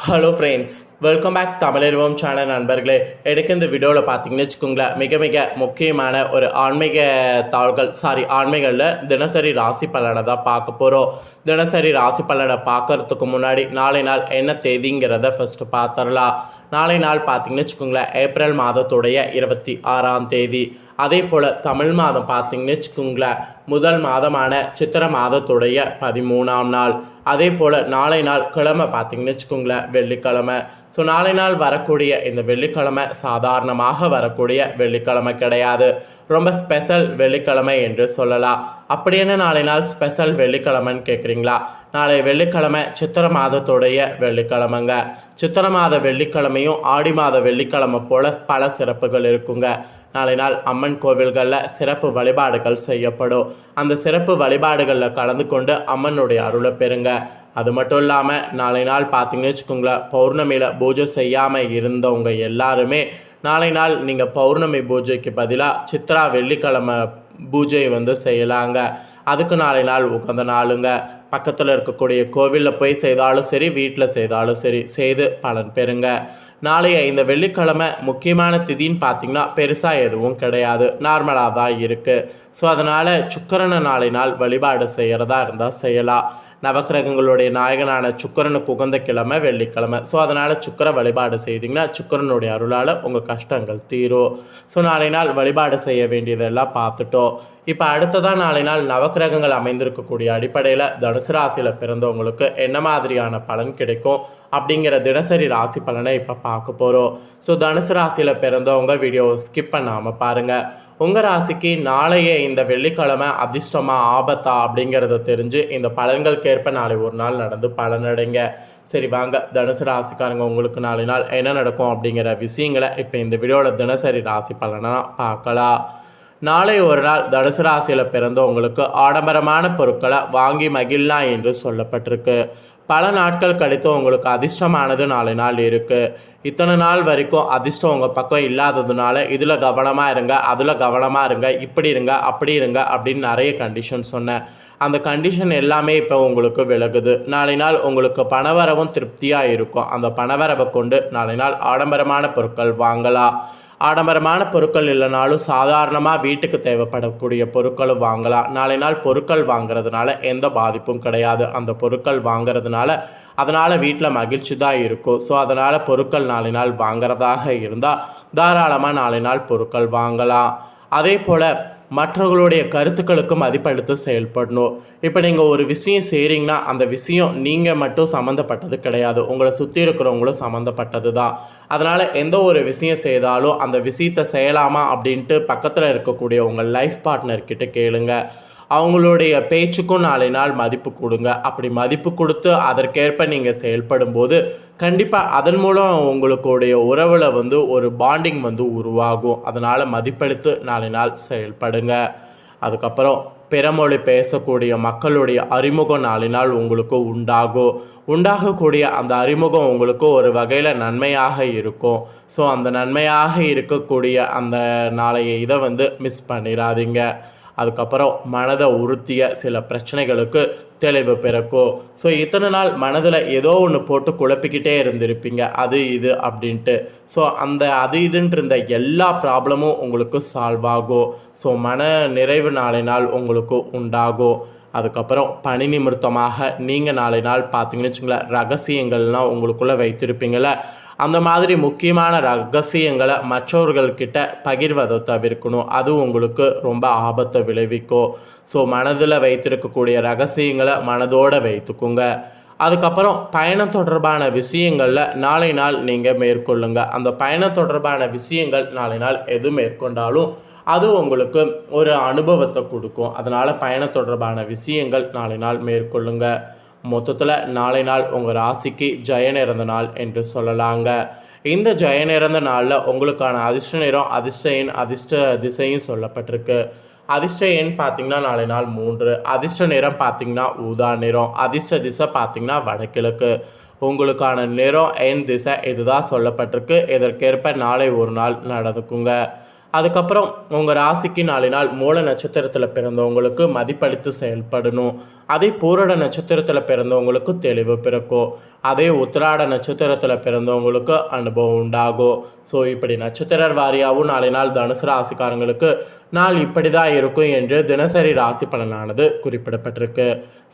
Hello friends welcome back Tamilarvam channel நண்பர்களே. எனக்கு இந்த வீடியோவில் பார்த்தீங்கன்னு வச்சுக்கோங்களேன் மிக மிக முக்கியமான ஒரு ஆன்மீக தாள்கள் சாரி ஆன்மீகளில் தினசரி ராசி பலனை தான் பார்க்க போகிறோம் தினசரி ராசி பலனை பார்க்கறதுக்கு முன்னாடி நாளை நாள் என்ன தேதிங்கிறத ஃபஸ்ட்டு பார்த்துடலாம். நாளை நாள் பார்த்தீங்கன்னு வச்சுக்கோங்களேன் ஏப்ரல் மாதத்துடைய இருபத்தி ஆறாம் தேதி. அதே போல் தமிழ் மாதம் பார்த்தீங்கன்னு வச்சுக்கோங்களேன் முதல் மாதமான சித்திர மாதத்துடைய பதிமூணாம் நாள். அதே போல் நாளை நாள் கிழமை பார்த்தீங்கன்னு வச்சுக்கோங்களேன் வெள்ளிக்கிழமை. ஸோ நாளை நாள் வரக்கூடிய இந்த வெள்ளிக்கிழமை சாதாரணமாக வரக்கூடிய வெள்ளிக்கிழமை கிடையாது. ரொம்ப ஸ்பெஷல் வெள்ளிக்கிழமை என்று சொல்லலாம். அப்படி என்ன நாளை நாள் ஸ்பெஷல் வெள்ளிக்கிழமைன்னு கேட்குறீங்களா நாளை வெள்ளிக்கிழமை சித்திர மாதத்துடைய வெள்ளிக்கிழமைங்க. சித்திர மாத வெள்ளிக்கிழமையும் ஆடி மாத வெள்ளிக்கிழமை போல் பல சிறப்புகள் இருக்குங்க. நாளை நாள் அம்மன் கோவில்களில் சிறப்பு வழிபாடுகள் செய்யப்படும். அந்த சிறப்பு வழிபாடுகளில் கலந்து கொண்டு அம்மனுடைய அருளை பெறுங்க. அது மட்டும் இல்லாமல் நாளை நாள் பார்த்தீங்கன்னு வச்சுக்கோங்களேன் பௌர்ணமியில் பூஜை செய்யாமல் இருந்தவங்க எல்லாருமே நாளை நாள் நீங்கள் பௌர்ணமி பூஜைக்கு பதிலாக சித்ரா வெள்ளிக்கிழமை பூஜை வந்து செய்யலாங்க. அதுக்கு நாளை நாள் உகந்த நாளுங்க. பக்கத்தில் இருக்கக்கூடிய கோவிலில் போய் செய்தாலும் சரி வீட்டில் செய்தாலும் சரி செய்து பலன் பெறுங்க. நாளைய இந்த வெள்ளிக்கிழமை முக்கியமான திதின்னு பார்த்தீங்கன்னா பெருசாக எதுவும் கிடையாது. நார்மலாக தான் இருக்குது ஸோ அதனால் சுக்கரனை நாளை நாள் வழிபாடு செய்கிறதா இருந்தால் செய்யலாம். நவக்கிரகங்களுடைய நாயகனான சுக்கரனுக்கு உகந்த கிழமை வெள்ளிக்கிழமை. ஸோ அதனால் சுக்கர வழிபாடு செய்தீங்கன்னா சுக்கரனுடைய அருளால் உங்கள் கஷ்டங்கள் தீரும். ஸோ நாளை நாள் வழிபாடு செய்ய வேண்டியதெல்லாம் பார்த்துட்டோம். இப்போ அடுத்ததாக நாளை நாள் நவக்கிரகங்கள் அமைந்திருக்கக்கூடிய அடிப்படையில் தனுசு ராசியில் பிறந்தவங்களுக்கு என்ன மாதிரியான பலன் கிடைக்கும் அப்படிங்கிற தினசரி ராசி பலனை இப்போ பார்க்க போகிறோம் ஸோ தனுசு ராசியில் பிறந்தவங்க வீடியோ ஸ்கிப் பண்ணாமல் பாருங்கள் உங்கள் ராசிக்கு நாளைய இந்த வெள்ளிக்கிழமை அதிர்ஷ்டமாக ஆபத்தா அப்படிங்கிறத தெரிஞ்சு இந்த பலன்களுக்கேற்ப நாளை ஒரு நாள் நடந்து பலனடைங்க சரி வாங்க. தனுசு ராசிக்காரங்க உங்களுக்கு நாளை நாள் என்ன நடக்கும் அப்படிங்கிற விஷயங்களை இப்போ இந்த வீடியோவில் தினசரி ராசி பலனாக பார்க்கலாம். நாளை ஒரு நாள் தனுசு ராசியில் பிறந்தவங்களுக்கு ஆடம்பரமான பொருட்களை வாங்கி மகிழலாம் என்று சொல்லப்பட்டிருக்கு. பல நாட்கள் கழித்து உங்களுக்கு அதிர்ஷ்டமானது நாலு நாள் இருக்குது இத்தனை நாள் வரைக்கும் அதிர்ஷ்டம் உங்கள் பக்கம் இல்லாததுனால இதில் கவனமாக இருங்க அதில் கவனமாக இருங்க இப்படி இருங்க அப்படி இருங்க அப்படின்னு நிறைய கண்டிஷன் சொன்னேன். அந்த கண்டிஷன் எல்லாமே இப்போ உங்களுக்கு விலகுது. நாளை நாள் உங்களுக்கு பணவரவும் திருப்தியாக இருக்கும். அந்த பணவரவை கொண்டு நாளை நாள் ஆடம்பரமான பொருட்கள் வாங்கலாம். ஆடம்பரமான பொருட்கள் இல்லைனாலும் சாதாரணமாக வீட்டுக்கு தேவைப்படக்கூடிய பொருட்களும் வாங்கலாம். நாளை நாள் பொருட்கள் வாங்குறதுனால எந்த பாதிப்பும் கிடையாது. அந்த பொருட்கள் வாங்குறதுனால அதனால் வீட்டில் மகிழ்ச்சி தான் இருக்கும். ஸோ அதனால் பொருட்கள் நாளை நாள் வாங்குறதாக இருந்தால் தாராளமாக நாளை நாள் பொருட்கள் வாங்கலாம். அதே போல் மற்றவர்களுடைய கருத்துக்களுக்கு மதிப்பெடுத்து செயல்படணும். இப்போ நீங்கள் ஒரு விஷயம் செய்கிறீங்கன்னா அந்த விஷயம் நீங்கள் மட்டும் சம்மந்தப்பட்டது கிடையாது. உங்களை சுற்றி இருக்கிறவங்களும் சம்மந்தப்பட்டது தான் அதனால் எந்த ஒரு விஷயம் செய்தாலும் அந்த விஷயத்தை செய்யலாமா அப்படின்ட்டு பக்கத்தில் இருக்கக்கூடிய உங்கள் லைஃப் பார்ட்னர்கிட்ட கேளுங்க. அவங்களுடைய பேச்சுக்கும் நாளை நாள் மதிப்பு கொடுங்க. அப்படி மதிப்பு கொடுத்து அதற்கேற்ப நீங்கள் செயல்படும் போது கண்டிப்பாக அதன் மூலம் உங்களுடைய உறவில் வந்து ஒரு பாண்டிங் வந்து உருவாகும். அதனால் மதிப்பெடுத்து நாளை நாள் செயல்படுங்க. அதுக்கப்புறம் பிறமொழி பேசக்கூடிய மக்களுடைய அறிமுகம் நாளினால் உங்களுக்கு உண்டாகும். உண்டாகக்கூடிய அந்த அறிமுகம் உங்களுக்கு ஒரு வகையில் நன்மையாக இருக்கும். ஸோ அந்த நன்மையாக இருக்கக்கூடிய அந்த நாளைய இதை வந்து மிஸ் பண்ணிடாதீங்க அதுக்கப்புறம் மனதை உறுத்திய சில பிரச்சனைகளுக்கு தெளிவு பிறக்கும் ஸோ இத்தனை நாள் மனதில் ஏதோ ஒன்று போட்டு குழப்பிக்கிட்டே இருந்திருப்பீங்க. அது இது அப்படின்ட்டு. ஸோ அந்த அது இதுன்ட்டு இருந்த எல்லா ப்ராப்ளமும் உங்களுக்கு சால்வ் ஆகும் ஸோ மன நிறைவு நாளை நாள் உங்களுக்கு உண்டாகும் அதுக்கப்புறம் பணி நிமித்தமாக நீங்கள் நாளை நாள் பார்த்தீங்கன்னு வச்சுங்களேன் ரகசியங்கள்லாம் உங்களுக்குள்ளே வைத்திருப்பீங்களே அந்த மாதிரி முக்கியமான ரகசியங்களை மற்றவர்கள்கிட்ட பகிர்வதை தவிர்க்கணும். அது உங்களுக்கு ரொம்ப ஆபத்தை விளைவிக்கும். ஸோ மனதில் வைத்திருக்கக்கூடிய ரகசியங்களை மனதோடு வைத்துக்குங்க. அதுக்கப்புறம் பயணம் தொடர்பான விஷயங்களில் நாளை நாள் நீங்கள் மேற்கொள்ளுங்க. அந்த பயணம் தொடர்பான விஷயங்கள் நாளை நாள் எது மேற்கொண்டாலும் அது உங்களுக்கு ஒரு அனுபவத்தை கொடுக்கும். அதனால் பயணம் தொடர்பான விஷயங்கள் நாளை நாள் மேற்கொள்ளுங்கள் மொத்தத்தில் நாளை நாள் உங்கள் ராசிக்கு ஜெய நிறந்த நாள் என்று சொல்லலாங்க. இந்த ஜெய நிறந்த நாளில் உங்களுக்கான அதிர்ஷ்ட நிறம் அதிர்ஷ்ட எண் அதிர்ஷ்ட திசையும் சொல்லப்பட்டிருக்கு. அதிர்ஷ்ட எண் பார்த்தீங்கன்னா நாளை நாள் மூன்று. அதிர்ஷ்ட நிறம் பார்த்திங்கன்னா ஊதா நிறம். அதிர்ஷ்ட திசை பார்த்திங்கன்னா வடகிழக்கு. உங்களுக்கான நிறம் எண் திசை இதுதான் சொல்லப்பட்டிருக்கு. இதற்கேற்ப நாளை ஒரு நாள் நடந்துக்குங்க. அதுக்கப்புறம் உங்கள் ராசிக்கு நாலு நாள் மூல நட்சத்திரத்தில் பிறந்தவங்களுக்கு மதிப்பளித்து செயல்படணும். அதே பூரட நட்சத்திரத்தில் பிறந்தவங்களுக்கு தெளிவு பிறக்கும். அதே உத்திராட நட்சத்திரத்தில் பிறந்தவங்களுக்கு அனுபவம் உண்டாகும். ஸோ இப்படி நட்சத்திர வாரியாகவும் நாளை நாள் தனுசு ராசிக்காரங்களுக்கு நாள் இப்படி தான் இருக்கும் என்று தினசரி ராசி பலனானது குறிப்பிடப்பட்டிருக்கு.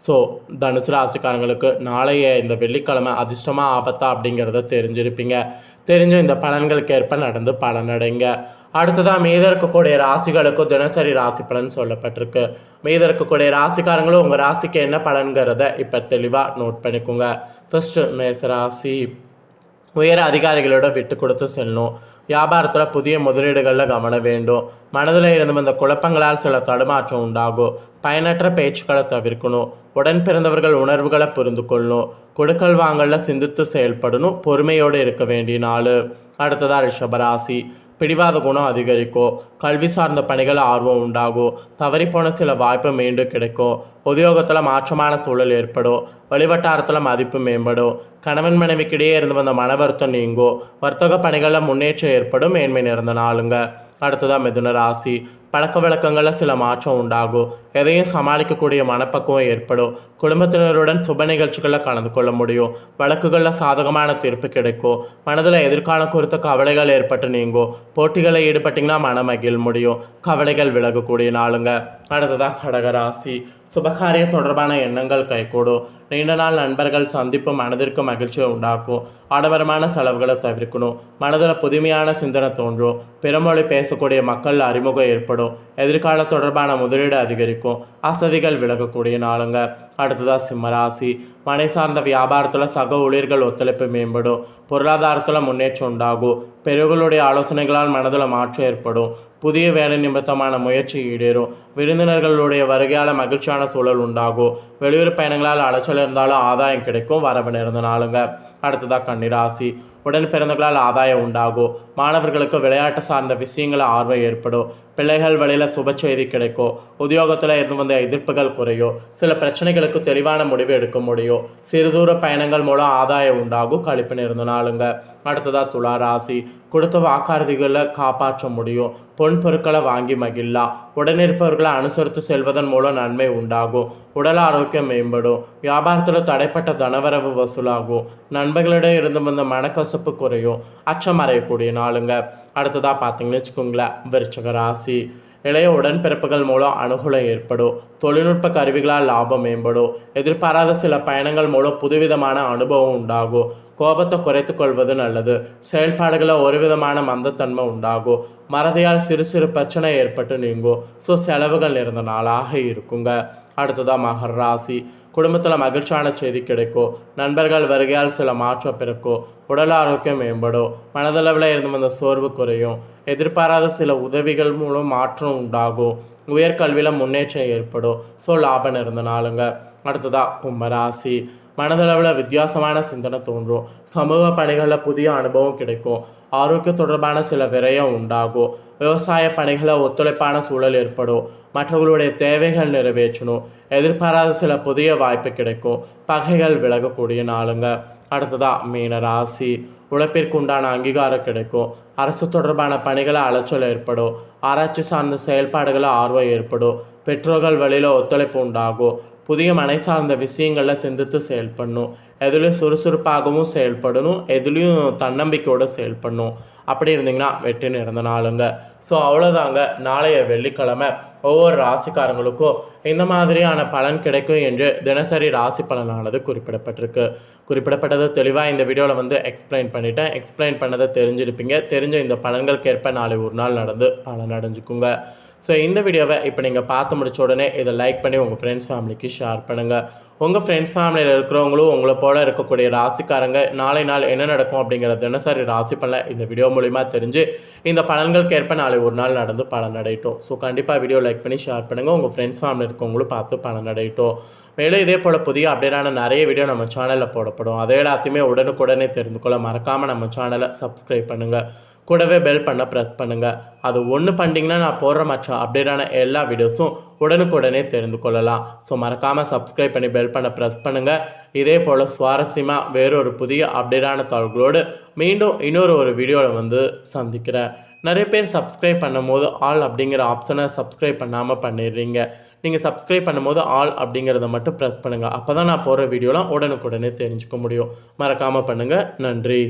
ஸோ தனுசு ராசிக்காரங்களுக்கு நாளைய இந்த வெள்ளிக்கிழமை அதிர்ஷ்டமாக ஆபத்தா அப்படிங்கிறத தெரிஞ்சிருப்பீங்க. தெரிஞ்ச இந்த பலன்களுக்கு ஏற்ப நடந்து பலனடைங்க. அடுத்ததாக மீத இருக்கக்கூடிய ராசிகளுக்கும் தினசரி ராசி பலன் சொல்லப்பட்டிருக்கு. மீத இருக்கக்கூடிய ராசிக்காரங்களும் உங்கள் ராசிக்கு என்ன பலன்கிறத இப்போ தெளிவாக நோட் பண்ணிக்கோங்க. ஃபஸ்ட்டு மேசராசி உயர் அதிகாரிகளோட விட்டு கொடுத்து செல்லணும். வியாபாரத்தில் புதிய முதலீடுகளில் கவனம் வேண்டும். மனதில் இருந்து வந்த குழப்பங்களால் சில தடுமாற்றம் உண்டாகும். பயனற்ற பேச்சுக்களை தவிர்க்கணும். உடன் பிறந்தவர்கள் உணர்வுகளை புரிந்து கொள்ளணும். கொடுக்கல் வாங்கலில் சிந்தித்து செயல்படணும். பொறுமையோடு இருக்க வேண்டிய நாள். அடுத்ததாக ரிஷபராசி பிடிவாத குணம் அதிகரிக்கும் கல்வி சார்ந்த பணிகள் ஆர்வம் உண்டாகும் தவறிப்போன சில வாய்ப்பு மீண்டும் கிடைக்கும் உத்தியோகத்தில் மாற்றமான சூழல் ஏற்படும் வழிவட்டாரத்தில் மதிப்பு மேம்படும் கணவன் மனைவிக்கிடையே இருந்து வந்த மன வருத்தம் நீங்கும் வர்த்தக பணிகளில் முன்னேற்றம் ஏற்படும் மேன்மை நிறந்த நாளுங்க. அடுத்ததாக மிதுன ராசி. பழக்க வழக்கங்களில் சில மாற்றம் உண்டாகும். எதையும் சமாளிக்கக்கூடிய மனப்பக்குவம் ஏற்படும். குடும்பத்தினருடன் சுப நிகழ்ச்சிகளில் கலந்து கொள்ள முடியும். வழக்குகளில் சாதகமான தீர்ப்பு கிடைக்கும். மனதில் எதிர்காலம் குறித்த கவலைகள் ஏற்பட்டு நீங்கும். போட்டிகளில் ஈடுபட்டிங்கன்னா மனமகிழ் முடியும். கவலைகள் விலகக்கூடிய நாளுங்க. அடுத்ததாக கடகராசி. சுபகாரிய தொடர்பான எண்ணங்கள் கைகூடும். நீண்ட நாள் நண்பர்கள் சந்திப்பு மனதிற்கு மகிழ்ச்சியை உண்டாக்கும். ஆடம்பரமான செலவுகளை தவிர்க்கணும். மனதில் புதுமையான சிந்தனை தோன்றும். பிறமொழி பேசக்கூடிய மக்கள் அறிமுகம் ஏற்படும். எதிர்கால தொடர்பான முதலீடு அதிகரிக்கும். அசதிகள் விலகக்கூடிய நாளுங்க. அடுத்ததாக சிம்மராசி. மனை சார்ந்த வியாபாரத்தில் சக ஊழியர்கள் ஒத்துழைப்பு மேம்படும். பொருளாதாரத்தில் முன்னேற்றம் உண்டாகும். பெரியவர்களுடைய ஆலோசனைகளால் மனதில் மாற்றம் ஏற்படும். புதிய வேலை நிமித்தமான முயற்சி ஈடேறும். விருந்தினர்களுடைய வருகையால் மகிழ்ச்சியான சூழல் உண்டாகும் வெளியூர் பயணங்களால் அலைச்சல் இருந்தாலும் ஆதாயம் கிடைக்கும். வரவு நேர்ந்த நாளுங்க. அடுத்ததாக கன்னிராசி. உடன் பிறந்தவர்களால் ஆதாயம் உண்டாகும் மாணவர்களுக்கு விளையாட்டு சார்ந்த விஷயங்கள ஆர்வம் ஏற்படும். பிள்ளைகள் வழியில் சுப செய்தி கிடைக்கும். உத்தியோகத்தில் இருந்து வந்த எதிர்ப்புகள் குறையும். சில பிரச்சனைகளுக்கு தெளிவான முடிவு எடுக்க முடியும். சிறுதூர பயணங்கள் மூலம் ஆதாயம் உண்டாகும் கழிப்பு நேர்ந்த நாளுங்க. அடுத்ததாக துலா ராசி கொடுத்த வாக்காளர்களை காப்பாற்ற முடியும். பொன் பொருட்களை வாங்கி மகிழலாம் உடனிருப்பவர்களை அனுசரித்து செல்வதன் மூலம் நன்மை உண்டாகும். உடல் ஆரோக்கியம் மேம்படும். வியாபாரத்தில் தடைப்பட்ட தனவரவு வசூலாகும். நண்பர்களிடம் இருந்து வந்த மனக்கசப்பு குறையும். அச்சம் அறையக்கூடிய நாளுங்க. அடுத்ததாக பார்த்தீங்கன்னு வச்சுக்கோங்களேன் விருச்சக ராசி. இளைய உடன்பிறப்புகள் மூலம் அனுகூலம் ஏற்படும். தொழில்நுட்ப கருவிகளால் லாபம் மேம்படும். எதிர்பாராத சில பயணங்கள் மூலம் புதுவிதமான அனுபவம் உண்டாகும். கோபத்தை குறைத்து கொள்வது நல்லது. செயல்பாடுகளில் ஒரு விதமான மந்தத்தன்மை உண்டாகும் மறதியால் சிறு சிறு பிரச்சனை ஏற்பட்டு நீங்கும் ஸோ செலவுகள் நிறைந்த நாளாக இருக்குங்க. அடுத்ததாக மகர் ராசி. குடும்பத்தில் மகிழ்ச்சியான செய்தி கிடைக்கும் நண்பர்கள் வருகையால் சில மாற்றம் பிறக்கும் உடல் ஆரோக்கியம் மேம்படும் மனதளவில் இருந்து வந்த சோர்வு குறையும். எதிர்பாராத சில உதவிகள் மூலம் மாற்றம் உண்டாகும் உயர்கல்வியில் முன்னேற்றம் ஏற்படும் ஸோ லாபம் இருந்த நாளுங்க. அடுத்ததாக கும்பராசி. மனதளவில் வித்தியாசமான சிந்தனை தோன்றும். சமூக பணிகளில் புதிய அனுபவம் கிடைக்கும். ஆரோக்கிய தொடர்பான சில விரயம் உண்டாகும். விவசாய பணிகளில் ஒத்துழைப்பான சூழல் ஏற்படும். மற்றவர்களுடைய தேவைகள் நிறைவேற்றணும். எதிர்பாராத சில புதிய வாய்ப்பு கிடைக்கும். பகைகள் விலகக்கூடிய நாளுங்க. அடுத்ததாக மீன ராசி. உழைப்பிற்கு உண்டான அங்கீகாரம் கிடைக்கும். அரசு தொடர்பான பணிகளை அலைச்சல் ஏற்படும். ஆராய்ச்சி சார்ந்த செயல்பாடுகளை ஆர்வம் ஏற்படும். பெற்றோர்கள் வழியில் ஒத்துழைப்பு உண்டாகும். புதிய மனை சார்ந்த விஷயங்களில் சிந்தித்து செயல்படணும். எதுலேயும் சுறுசுறுப்பாகவும் செயல்படணும் எதுலேயும் தன்னம்பிக்கையோடு செயல்படணும். அப்படி இருந்தீங்கன்னா வெற்றி நிறந்த நாளுங்க. ஸோ அவ்வளோதாங்க நாளைய வெள்ளிக்கிழமை ஒவ்வொரு ராசிக்காரங்களுக்கும் இந்த மாதிரியான பலன் கிடைக்கும் என்று தினசரி ராசி பலனானது குறிப்பிடப்பட்டிருக்கு. குறிப்பிடப்பட்டது தெளிவாக இந்த வீடியோவில் வந்து எக்ஸ்பிளைன் பண்ணிட்டேன். எக்ஸ்பிளைன் பண்ணதை தெரிஞ்சிருப்பீங்க. தெரிஞ்ச இந்த பலன்களுக்கேற்ப நாளை ஒரு நாள் நடந்து பலன் அடைஞ்சுக்குங்க. ஸோ இந்த வீடியோவை இப்போ நீங்கள் பார்த்து முடிச்ச உடனே இதை லைக் பண்ணி உங்கள் ஃப்ரெண்ட்ஸ் ஃபேமிலிக்கு ஷேர் பண்ணுங்கள் உங்கள் ஃப்ரெண்ட்ஸ் ஃபேமிலியில் இருக்கிறவங்களும் உங்களை போல் இருக்கக்கூடிய ராசிக்காரங்க நாளை நாள் என்ன நடக்கும் அப்படிங்கிற தினசரி ராசி பலன் இந்த வீடியோ மூலிமா தெரிஞ்சு இந்த பலன்களுக்கு ஏற்ப நாளை ஒரு நாள் நடந்து பலன் அடையட்டும். ஸோ கண்டிப்பாக வீடியோ லைக் பண்ணி ஷேர் பண்ணுங்கள் உங்கள் ஃப்ரெண்ட்ஸ் ஃபேமிலி இருக்கவங்களும் பார்த்து பலனடையட்டும் மேலும் இதே போல் புதிய அப்டேட்டான நிறைய வீடியோ நம்ம சேனலில் போடப்படும். அதே எல்லாத்தையுமே உடனுக்குடனே தெரிந்து கொள்ள மறக்காமல் நம்ம சேனலை சப்ஸ்கிரைப் பண்ணுங்கள் கூடவே பெல் பண்ண ப்ரெஸ் பண்ணுங்கள் அது ஒன்று பண்ணிட்டீங்கன்னா நான் போடுற மற்ற அப்டேட்டான எல்லா வீடியோஸும் உடனுக்குடனே தெரிந்து கொள்ளலாம். ஸோ மறக்காமல் சப்ஸ்கிரைப் பண்ணி பெல் பண்ண ப்ரெஸ் பண்ணுங்கள் இதே போல் சுவாரஸ்யமாக வேறொரு புதிய அப்டேட்டான தகவல்களோடு மீண்டும் இன்னொரு ஒரு வீடியோவில் வந்து சந்திக்கிறேன். நிறைய பேர் சப்ஸ்கிரைப் பண்ணும்போது ஆல் அப்படிங்கிற ஆப்ஷனை சப்ஸ்கிரைப் பண்ணாமல் பண்ணிடுறீங்க. நீங்கள் சப்ஸ்கிரைப் பண்ணும்போது ஆல் அப்படிங்கிறத மட்டும் ப்ரெஸ் பண்ணுங்கள் அப்போ தான் நான் போகிற வீடியோலாம் உடனுக்குடனே தெரிஞ்சுக்க முடியும். மறக்காமல் பண்ணுங்கள் நன்றி.